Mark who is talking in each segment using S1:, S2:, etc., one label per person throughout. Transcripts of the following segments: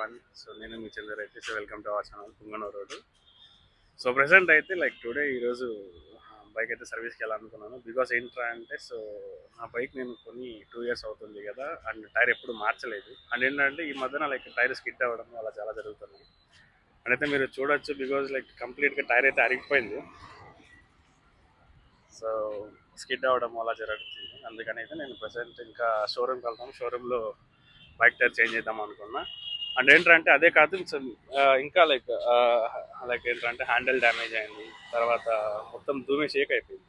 S1: One so నేను మీ చంద్ర అయితే so welcome to our channel Punganur road so present అయితే లైక్ టుడే ఈరోజు బైక్ అయితే సర్వీస్కి వెళ్ళాలనుకున్నాను. బికాస్ ఏంట్రా అంటే సో నా బైక్ నేను కొన్ని టూ ఇయర్స్ అవుతుంది కదా అండ్ టైర్ ఎప్పుడు మార్చలేదు. అండ్ ఏంటంటే ఈ మధ్యన లైక్ టైర్ స్కిడ్ అవ్వడం అలా చాలా జరుగుతున్నాయి. అండ్ అయితే మీరు చూడొచ్చు బికాజ్ లైక్ కంప్లీట్గా టైర్ అయితే అరిగిపోయింది సో స్కిడ్ అవ్వడం అలా జరుగుతుంది. అందుకని అయితే నేను ప్రజెంట్ ఇంకా షోరూమ్కి వెళ్తాను షోరూంలో బైక్ టైర్ చేంజ్ చేద్దాం అనుకున్నా. అండ్ ఏంటంటే అదే కాదు um, ఇంకా లైక్ లైక్ ఏంటంటే హ్యాండిల్ డ్యామేజ్ అయింది తర్వాత మొత్తం ధూమే షేక్ అయిపోయింది.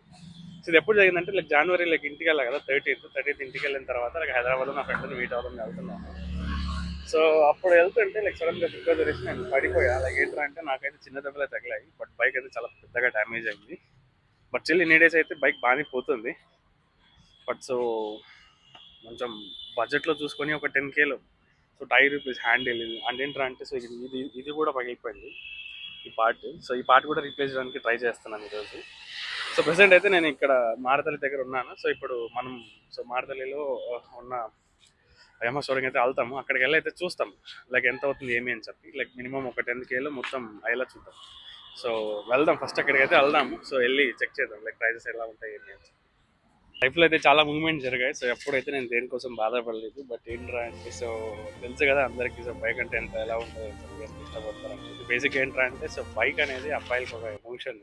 S1: సో ఇది ఎప్పుడు జరిగిందంటే లైక్ జనవరి లైక్ ఇంటికి వెళ్ళా కదా థర్టీన్త్ థర్టీన్త్ ఇంటికి వెళ్ళిన తర్వాత లైక్ హైదరాబాద్లో నా ఫ్రెండ్ని మీట్ అవ్వడం వెళ్తున్నాను సో అప్పుడు వెళ్తుంటే లైక్ సడన్గా బికాజ్ వచ్చి నేను పడిపోయా. లైక్ ఏంటంటే నాకైతే చిన్న దెబ్బలే తగిలాయి బట్ బైక్ అయితే చాలా పెద్దగా డ్యామేజ్ అయింది. బట్ స్టిల్ ఇన్ని డేస్ అయితే బైక్ బాగానే పోతుంది బట్ సో కొంచెం బడ్జెట్లో చూసుకొని ఒక ten Khelo so tyre plus handle and ఏంటంటే అంటే సో ఇది ఇది ఇది కూడా పగిలిపోయింది ఈ పార్ట్. సో ఈ పార్ట్ కూడా రీప్లేస్ చేయడానికి ట్రై చేస్తున్నాను ఈరోజు. సో ప్రెసెంట్ అయితే నేను ఇక్కడ మారతల్లి దగ్గర ఉన్నాను. సో ఇప్పుడు మనం సో మారతల్లిలో ఉన్న యమ షోరూమ్ అయితే వెళ్తాము అక్కడికి వెళ్ళి అయితే చూస్తాం. లైక్ ఎంత అవుతుంది ఏమి అని చెప్పి. లైక్ మినిమం ఒక టెన్ కేలో మొత్తం అయ్యేలా చూద్దాం. సో వెళ్దాం. ఫస్ట్ అక్కడికి అయితే వెళ్దాము. సో వెళ్ళి చెక్ చేద్దాం. లైక్ ప్రైజెస్ ఎలా ఉంటాయి ఏమి అని చెప్పి. లైఫ్లో అయితే చాలా మూమెంట్ జరిగాయి. సో ఎప్పుడైతే నేను దేనికోసం బాధపడలేదు బట్ ఏంట్రా అంటే సో తెలుసు కదా అందరికీ సో బైక్ అంటే ఎంత ఎలా ఉంటుందో ఎంత ఇష్టపడతారు అని చెప్పి. బేసిక్ ఏంట్రా అంటే సో బైక్ అనేది అబ్బాయిలకు ఒక ఎమోషన్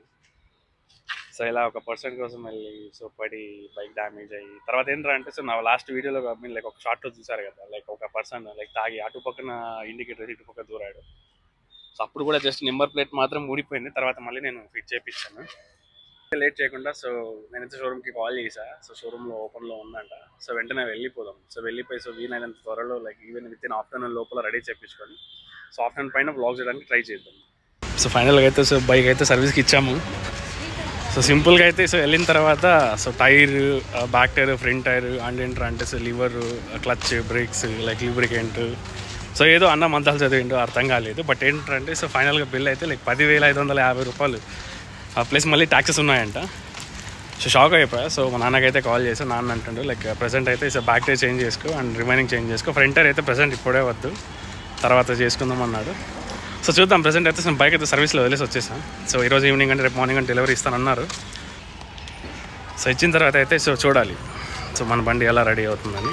S1: సో ఇలా ఒక పర్సన్ కోసం వెళ్ళి సో పడి బైక్ డ్యామేజ్ అయ్యి. తర్వాత ఏంట్రా అంటే సో నా లాస్ట్ వీడియోలో మీరు లైక్ ఒక షార్ట్లో చూసారు కదా లైక్ ఒక పర్సన్ లైక్ తాగి అటు పక్కన ఇండికేటర్ ఇటు పక్క దూరాడు. సో అప్పుడు కూడా జస్ట్ నెంబర్ ప్లేట్ మాత్రం ఊడిపోయింది. తర్వాత మళ్ళీ నేను ఫిట్ చేయించాను లేట్ చేయకుండా సో నేనైతే షోరూమ్కి కాల్ చేసా సో షోరూమ్లో ఓపెన్లో ఉందంట. సో వెంటనే వెళ్ళిపోదాం. సో వెళ్ళిపోయి సో వీలైనంత త్వరలో like even with in afternoon లోపల రెడీ చేయించుకొని సో ఆఫ్టర్నూన్ పైన బ్లాగ్ చేయడానికి ట్రై చేద్దాం. సో ఫైనల్గా అయితే సో బైక్ అయితే సర్వీస్కి ఇచ్చాము. సో సింపుల్గా అయితే సో వెళ్ళిన తర్వాత so tyre back tyre front tyre and ఏంటర్ అంటే so lever clutch brakes like lubricant so ఏదో అన్న మంతాలు చదివిండో అర్థం కాలేదు. బట్ ఏంటంటే సో ఫైనల్గా బిల్ అయితే లైక్ పదివేల ఐదు వందల యాభై రూపాయలు. ప్లస్ మళ్ళీ ట్యాక్సెస్ ఉన్నాయంట. సో షాక్ అయిపోయా సో మా నాన్నకైతే కాల్ చేసి నాన్న అంటుండు లైక్ ప్రజెంట్ అయితే సో బ్యాక్ టైర్ చేంజ్ చేసుకో అండ్ రిమైనింగ్ చేంజ్ చేసుకో. ఫ్రంట్ టైర్ అయితే ప్రజెంట్ ఇప్పుడే వద్దు. తర్వాత చేసుకుందాం అన్నాడు. సో చూద్దాం ప్రజెంట్ అయితే నేను బైక్ అయితే సర్వీస్లో వదిలేసి వచ్చేసాం. సో ఈరోజు ఈవినింగ్ అంటే రేపు మార్నింగ్ అంటే డెలివరీ ఇస్తానన్నారు సో ఇచ్చిన తర్వాత అయితే సో చూడాలి. సో మన బండి ఎలా రెడీ అవుతుందని.